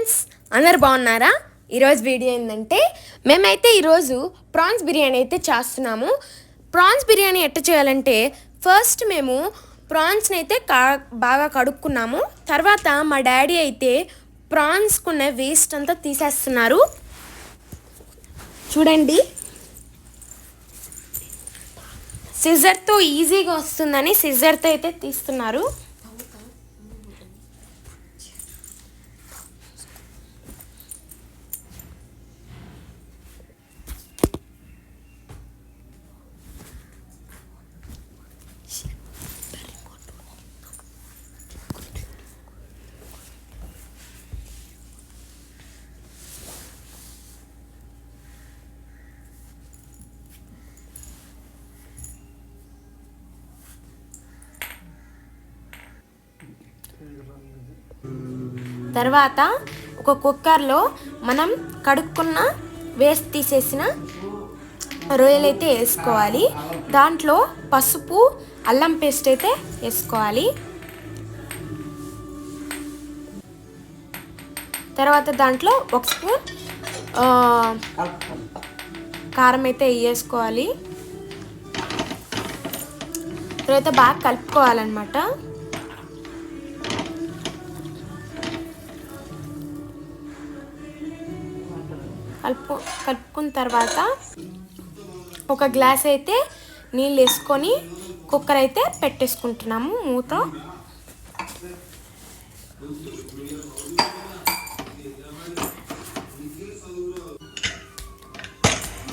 Friends అందరు బాగున్నారా? ఈరోజు వీడియో ఏంటంటే మేమైతే ఈరోజు ప్రాన్స్ బిర్యానీ అయితే చేస్తున్నాము. ప్రాన్స్ బిర్యానీ ఎట్ట చేయాలంటే ఫస్ట్ మేము ప్రాన్స్ని అయితే కా బాగా కడుక్కున్నాము. తర్వాత మా డాడీ అయితే ప్రాన్స్కున్న వేస్ట్ అంతా తీసేస్తున్నారు. చూడండి. సిజర్తో ఈజీగా వస్తుందని సిజర్తో అయితే తీస్తున్నారు. తర్వాత ఒక కుక్కర్లో మనం కడుక్కున్న వేస్ట్ తీసేసిన రొయ్యలు అయితే వేసుకోవాలి. దాంట్లో పసుపు అల్లం పేస్ట్ అయితే వేసుకోవాలి. తర్వాత దాంట్లో ఒక స్పూన్ కారం అయితే వేసుకోవాలి. తర్వాత బాగా కలుపుకోవాలన్నమాట. కలుపు కలుపుకున్న తర్వాత ఒక గ్లాస్ అయితే నీళ్ళు వేసుకొని కుక్కర్ అయితే పెట్టేసుకుంటున్నాము మూత.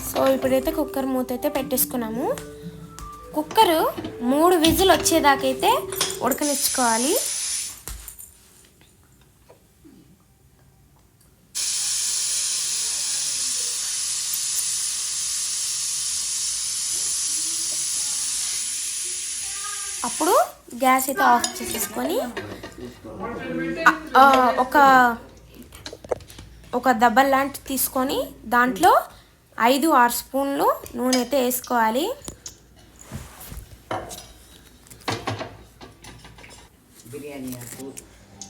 సో ఇప్పుడైతే కుక్కర్ మూత అయితే పెట్టేసుకున్నాము. కుక్కరు మూడు విజిల్ వచ్చేదాకైతే ఉడకనిచ్చుకోవాలి. అప్పుడు గ్యాస్ అయితే ఆఫ్ చేసేసుకొని ఒక ఒక దెబ్బ లాంటి తీసుకొని దాంట్లో ఐదు ఆరు స్పూన్లు నూనె అయితే వేసుకోవాలి.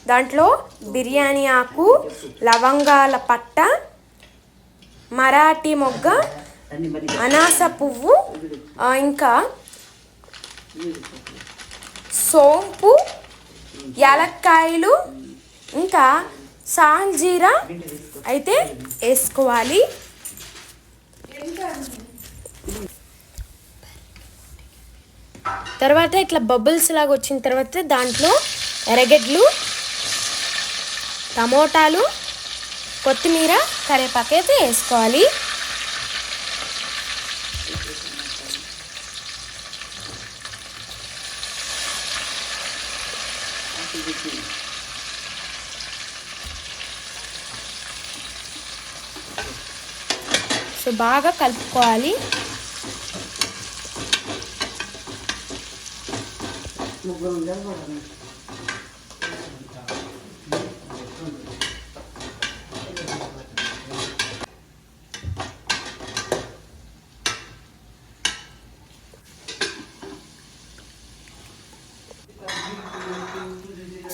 దాంట్లో బిర్యానీ ఆకు లవంగాల పట్ట మరాఠీ మొగ్గ అనాస పువ్వు ఇంకా సోంపు యాలక్కాయలు ఇంకా సాంజీరా అయితే వేసుకోవాలి. తర్వాత ఇట్లా బబుల్స్ లాగా వచ్చిన తర్వాత దాంట్లో ఎర్రగడ్డలు టమోటాలు కొత్తిమీర కరివేపాకు అయితే వేసుకోవాలి. సో బాగా కలుపుకోవాలి. ముగ్గురు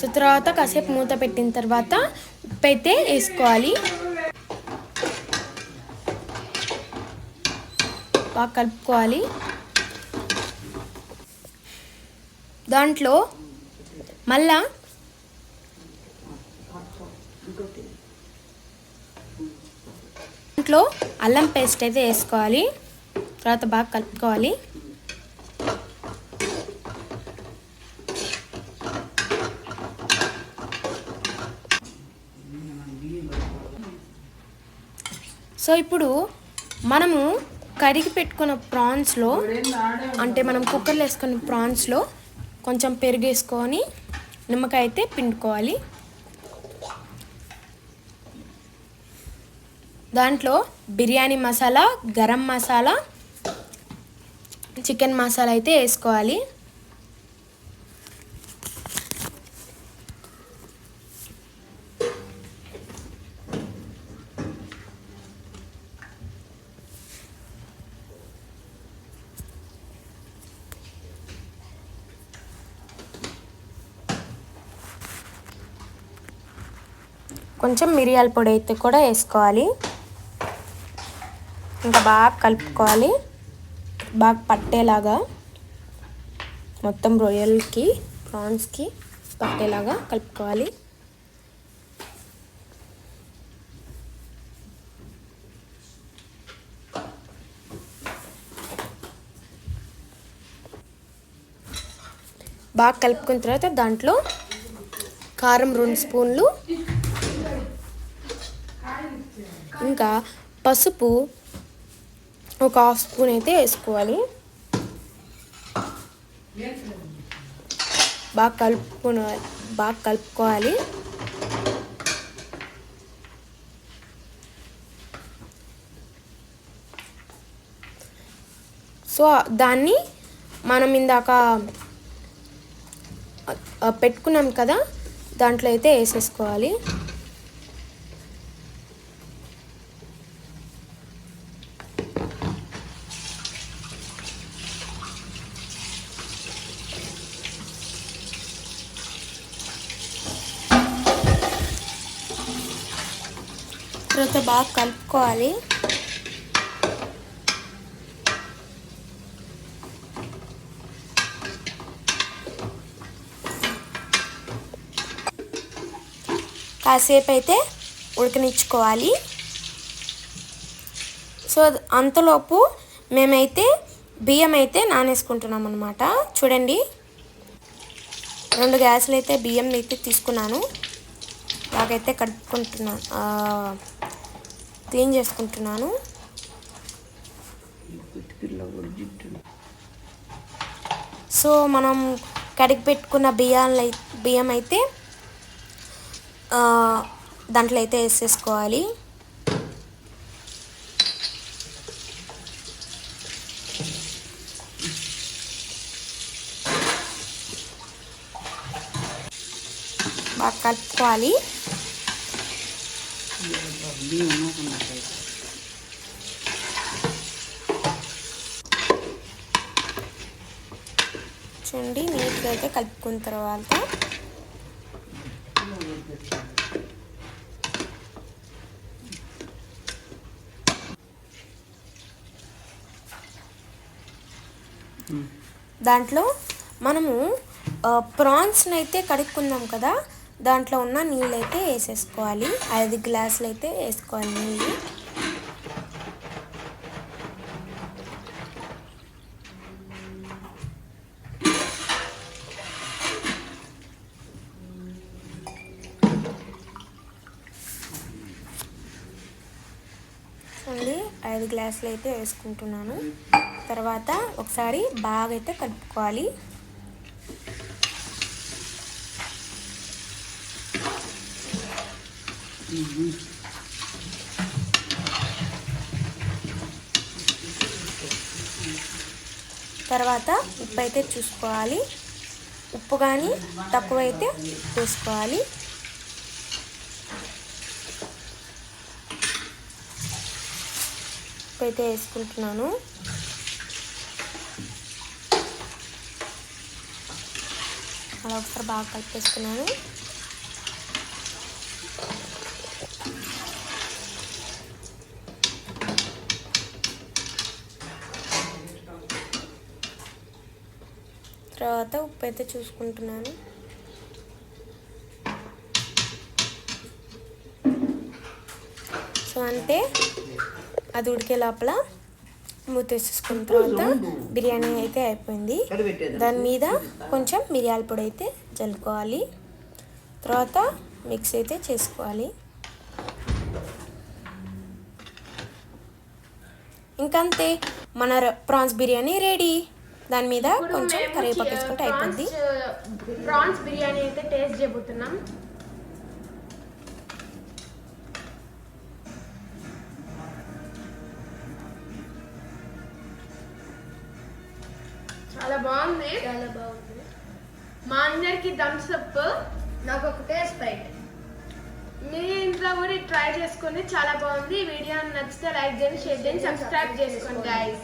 సో తర్వాత కాసేపు మూత పెట్టిన తర్వాత ఉప్పు అయితే వేసుకోవాలి. బాగా కలుపుకోవాలి. దాంట్లో మళ్ళా దాంట్లో అల్లం పేస్ట్ అయితే వేసుకోవాలి. తర్వాత బాగా కలుపుకోవాలి. సో ఇప్పుడు మనము కడిగి పెట్టుకున్న ప్రాన్స్లో అంటే మనం కుక్కర్లో వేసుకున్న ప్రాన్స్లో కొంచెం పెరుగు వేసుకొని నిమ్మకాయ అయితే పిండుకోవాలి. దాంట్లో బిర్యానీ మసాలా గరం మసాలా చికెన్ మసాలా అయితే వేసుకోవాలి. కొంచెం మిరియాల పొడి అయితే కూడా వేసుకోవాలి. ఇంకా బాగా కలుపుకోవాలి. బాగా పట్టేలాగా మొత్తం రొయ్యలకి ప్రాన్స్కి పట్టేలాగా కలుపుకోవాలి. బాగా కలుపుకున్న తర్వాత దాంట్లో కారం రెండు స్పూన్లు ఇంకా పసుపు ఒక హాఫ్ స్పూన్ అయితే వేసుకోవాలి. బాగా కలుపుకున్న బాగా కలుపుకోవాలి. సో దాన్ని మనం ఇందాక పెట్టుకున్నాం కదా దాంట్లో అయితే వేసేసుకోవాలి. తర్వాత బాగా కలుపుకోవాలి. కాసేపు అయితే ఉడకనిచ్చుకోవాలి. సో అంతలోపు మేమైతే బియ్యం అయితే నానేసుకుంటున్నాం అనమాట చూడండి. రెండు గ్యాసులు అయితే బియ్యం అయితే తీసుకున్నాను. బాగైతే కడుపుకుంటున్నాను క్లీన్ చేసుకుంటున్నాను. సో మనం కడిగి పెట్టుకున్న బియ్యాలు బియ్యం అయితే దాంట్లో అయితే వేసేసుకోవాలి. బాగా కలుపుకోవాలి. బియ్యం నూకున్నట్టు చూడండి నీట్గా అయితే కలుపుకున్న తర్వాత దాంట్లో మనము ప్రాన్స్ని అయితే కడుక్కుందాం కదా దాంట్లో ఉన్న నీళ్ళు అయితే వేసేసుకోవాలి. ఐదు గ్లాసులు అయితే వేసుకోవాలి నీళ్ళు. అండి ఐదు గ్లాసులు అయితే వేసుకుంటున్నాను. తర్వాత ఒకసారి బాగా అయితే కలుపుకోవాలి. తర్వాత ఉప్పు అయితే చూసుకోవాలి. ఉప్పు కానీ తక్కువైతే వేసుకోవాలి. ఉప్పు అయితే వేసుకుంటున్నాను. అలా ఒకసారి బాగా కలిపేసుకున్నాను తర్వాత ఉప్పు అయితే చూసుకుంటున్నాను. సో అంతే అది ఉడికే లోపల మూతేసేసుకున్న తర్వాత బిర్యానీ అయితే అయిపోయింది. దాని మీద కొంచెం మిరియాల పొడి అయితే చల్లుకోవాలి తర్వాత మిక్స్ అయితే చేసుకోవాలి. ఇంకంతే మన ర- ప్రాన్స్ బిర్యానీ రెడీ. దాని మీద కొంచెం కరివేపాకు వేసుకుంటే అయిపోద్ది. ప్రాన్స్ బిర్యానీ అయితే టేస్ట్ చేయబోతున్నాం. చాలా బాగుంది. చాలా బాగుంది. మా అందరికి థమ్స్ అప్ నాకు ఒకటే స్ప్రైట్. మీ ఇంట్లో కూడా ట్రై చేసుకొని చాలా బాగుంది. ఈ వీడియో నచ్చితే లైక్ చేయండి షేర్ చేయండి సబ్స్క్రైబ్ చేసుకోండి గైస్